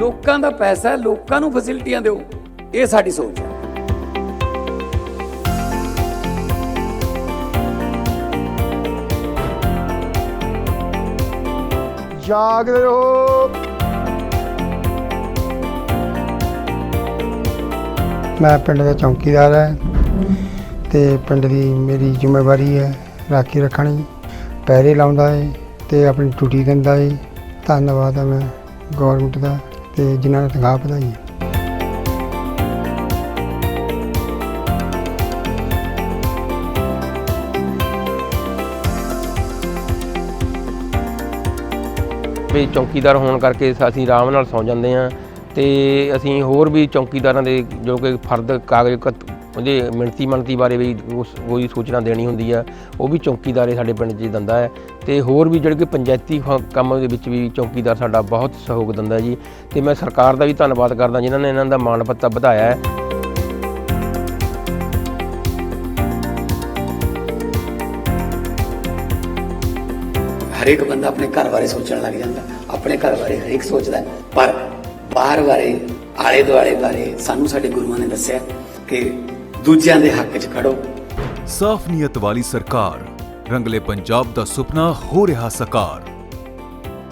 ਲੋਕਾਂ ਦਾ ਪੈਸਾ ਹੈ ਲੋਕਾਂ ਨੂੰ ਫੈਸਿਲਿਟੀਆਂ ਦਿਓ। ਇਹ ਸਾਡੀ ਸੋਚ ਹੈ। ਜਾਗਦੇ ਰਹੋ। ਮੈਂ ਪਿੰਡ ਦਾ ਚੌਕੀਦਾਰ ਹੈ ਤੇ ਪਿੰਡ ਦੀ ਮੇਰੀ ਜ਼ਿੰਮੇਵਾਰੀ ਹੈ ਰਾਖੀ ਰੱਖਣੀ ਪੈਰੇ ਲਾਉਂਦਾ ਹੈ ਤੇ ਆਪਣੀ ਡਿਊਟੀ ਦਿੰਦਾ ਹੈ ਧੰਨਵਾਦ ਹੈ ਮੈਂ ਗਵਰਨਮੈਂਟ ਦਾ। ਤੇ ਜਿਨ੍ਹਾਂ ਨੇ ਤਨਖਾਹ ਵਧਾਈ ਹੈ। ਵੀ ਚੌਕੀਦਾਰ ਹੋਣ ਕਰਕੇ ਅਸੀਂ ਆਰਾਮ ਨਾਲ ਸੌਂ ਜਾਂਦੇ ਹਾਂ ਤੇ ਅਸੀਂ ਹੋਰ ਵੀ ਚੌਕੀਦਾਰਾਂ ਦੇ ਜੋ ਕਿ ਫਰਦ ਕਾਗਜ਼ ਕਤ- ਉਹਦੇ ਮਿਣਤੀ ਮੰਨਤੀ ਬਾਰੇ ਵੀ ਉਸ ਕੋਈ ਸੂਚਨਾ ਦੇਣੀ ਹੁੰਦੀ ਆ, ਉਹ ਵੀ ਚੌਕੀਦਾਰੇ ਸਾਡੇ ਪਿੰਡ 'ਚ ਦਿੰਦਾ ਹੈ ਤੇ ਹੋਰ ਵੀ ਜਿਹੜੇ ਕਿ ਪੰਚਾਇਤੀ ਕੰਮ ਦੇ ਵਿੱਚ ਵੀ ਚੌਕੀਦਾਰ ਸਾਡਾ ਬਹੁਤ ਸਹਿਯੋਗ ਦਿੰਦਾ ਜੀ। ਤੇ ਮੈਂ ਸਰਕਾਰ ਦਾ ਵੀ ਧੰਨਵਾਦ ਕਰਦਾ ਜਿਨ੍ਹਾਂ ਨੇ ਇਹਨਾਂ ਦਾ ਮਾਣ ਪੱਤਾ ਵਧਾਇਆ ਹੈ। ਹਰੇਕ ਬੰਦਾ ਆਪਣੇ ਘਰ ਬਾਰੇ ਸੋਚਣ ਲੱਗ ਜਾਂਦਾ, ਆਪਣੇ ਘਰ ਬਾਰੇ ਹਰੇਕ ਸੋਚਦਾ ਪਰ ਬਾਹਰ ਬਾਰੇ ਆਲੇ ਦੁਆਲੇ ਬਾਰੇ ਸਾਨੂੰ ਸਾਡੇ ਗੁਰੂਆਂ ਨੇ ਦੱਸਿਆ ਕਿ ਦੂਜਿਆਂ ਦੇ ਹੱਕ 'ਚ ਖੜੋ। ਸਾਫ਼ ਨੀਅਤ ਵਾਲੀ ਸਰਕਾਰ ਰੰਗਲੇ ਪੰਜਾਬ ਦਾ ਸੁਪਨਾ ਹੋ ਰਿਹਾ ਸਾਕਾਰ।